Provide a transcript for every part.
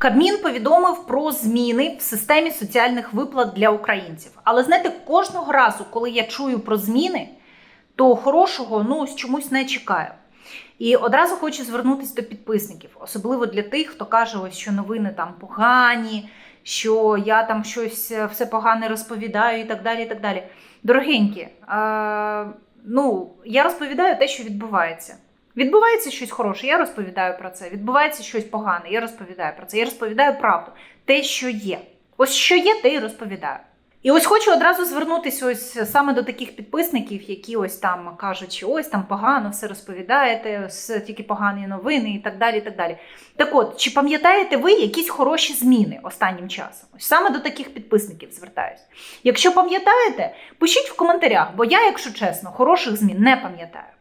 Кабмін повідомив про зміни в системі соціальних виплат для українців. Але знаєте, кожного разу, коли я чую про зміни, то хорошого ну чомусь не чекаю. І одразу хочу звернутися до підписників, особливо для тих, хто каже, ось що новини там погані, що я там щось е, все погане розповідаю і так далі. і так далі. Дорогенькі, е, ну я розповідаю те, що відбувається. Відбувається щось хороше, я розповідаю про це. Відбувається щось погане, я розповідаю про це. Я розповідаю правду, те, що є. Ось що є, те і розповідаю. І ось хочу одразу звернутися ось саме до таких підписників, які ось там кажуть, що ось там погано все розповідаєте, все тільки погані новини і так далі. і Так далі. Так от, чи пам'ятаєте ви якісь хороші зміни останнім часом? Ось саме до таких підписників звертаюсь. Якщо пам'ятаєте, пишіть в коментарях, бо я, якщо чесно, хороших змін не пам'ятаю.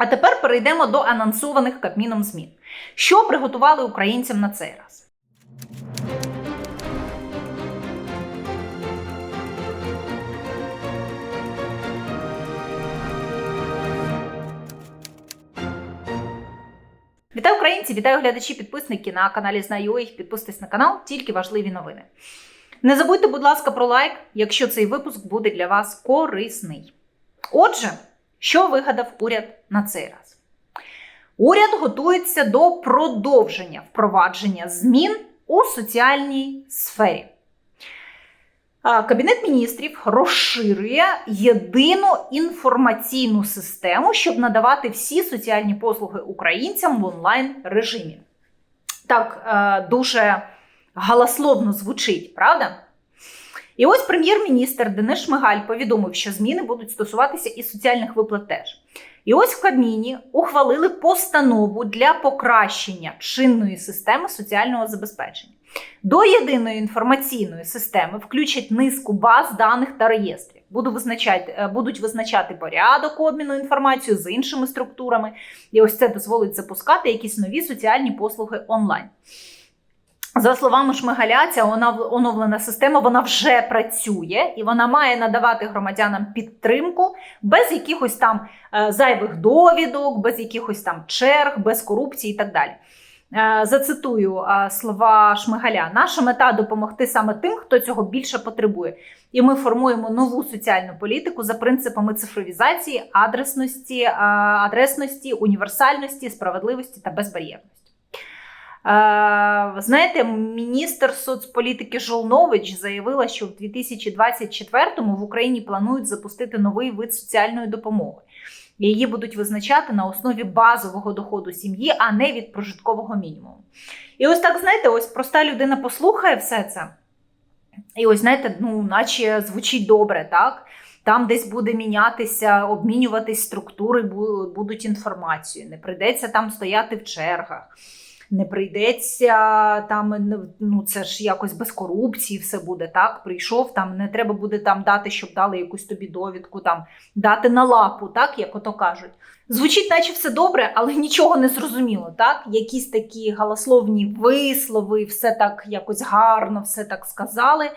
А тепер перейдемо до анонсованих Кабміном змін. Що приготували українцям на цей раз? Вітаю українці, вітаю глядачі, підписники на каналі Знаю їх. Підписуйтесь на канал, тільки важливі новини. Не забудьте, будь ласка, про лайк, якщо цей випуск буде для вас корисний. Отже, що вигадав уряд на цей раз? Уряд готується до продовження впровадження змін у соціальній сфері. Кабінет міністрів розширює єдину інформаційну систему, щоб надавати всі соціальні послуги українцям в онлайн режимі. Так е, дуже галасловно звучить, правда? І ось прем'єр-міністр Денис Шмигаль повідомив, що зміни будуть стосуватися і соціальних виплат теж. І ось в Кабміні ухвалили постанову для покращення чинної системи соціального забезпечення. До єдиної інформаційної системи включать низку баз даних та реєстрів. Буду визначати, е, будуть визначати порядок обміну інформацією з іншими структурами. І ось це дозволить запускати якісь нові соціальні послуги онлайн. За словами Шмигаля, ця оновлена система вона вже працює і вона має надавати громадянам підтримку без якихось там е, зайвих довідок, без якихось там черг, без корупції і так далі. Е, зацитую е, слова Шмигаля: наша мета допомогти саме тим, хто цього більше потребує. І ми формуємо нову соціальну політику за принципами цифровізації, адресності, адресності, універсальності, справедливості та безбар'єрності. Знаєте, міністр соцполітики Жолнович заявила, що в 2024-му в Україні планують запустити новий вид соціальної допомоги. Її будуть визначати на основі базового доходу сім'ї, а не від прожиткового мінімуму. І ось так, знаєте, ось проста людина послухає все це. І ось, знаєте, ну, наче звучить добре, так? Там десь буде мінятися, обмінюватись структури, будуть інформацію. Не прийдеться там стояти в чергах не прийдеться там, ну це ж якось без корупції все буде. Так, прийшов там, не треба буде там дати, щоб дали якусь тобі довідку, там дати на лапу, так як ото кажуть. Звучить, наче все добре, але нічого не зрозуміло. Так, якісь такі галасловні вислови, все так якось гарно, все так сказали.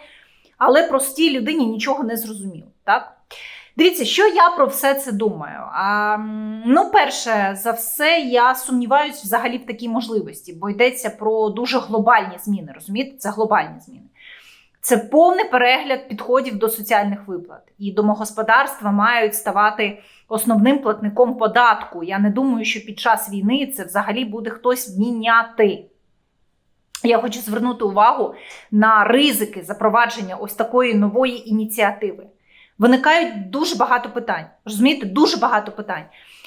Але простій людині нічого не зрозуміло. так. Дивіться, що я про все це думаю. А, Ну, перше за все, я сумніваюся взагалі в такій можливості, бо йдеться про дуже глобальні зміни. Розумієте, це глобальні зміни. Це повний перегляд підходів до соціальних виплат. І домогосподарства мають ставати основним платником податку. Я не думаю, що під час війни це взагалі буде хтось міняти. Я хочу звернути увагу на ризики запровадження ось такої нової ініціативи виникають дуже багато питань. Розумієте, дуже багато питань.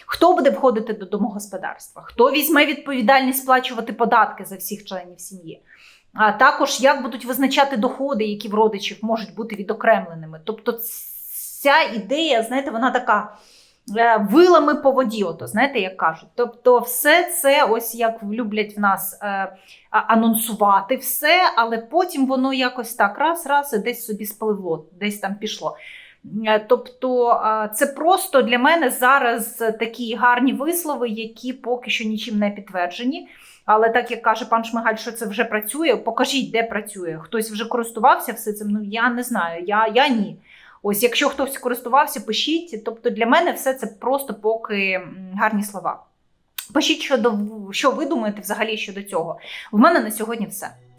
Хто буде входити до домогосподарства? Хто візьме відповідальність сплачувати податки за всіх членів сім'ї? А також як будуть визначати доходи, які в родичів можуть бути відокремленими. Тобто, ця ідея, знаєте, вона така е, вилами по воді, ото, знаєте, як кажуть. Тобто, все це, ось як люблять в нас е, анонсувати все, але потім воно якось так раз-раз і десь собі спливло, десь там пішло. Е, тобто це просто для мене зараз такі гарні вислови, які поки що нічим не підтверджені. Але так як каже пан Шмигаль, що це вже працює, покажіть, де працює. Хтось вже користувався все цим. Ну я не знаю, я, я ні. Ось, якщо хтось користувався, пишіть. Тобто для мене все це просто поки гарні слова. Пишіть, щодо що ви думаєте взагалі щодо цього. В мене на сьогодні все.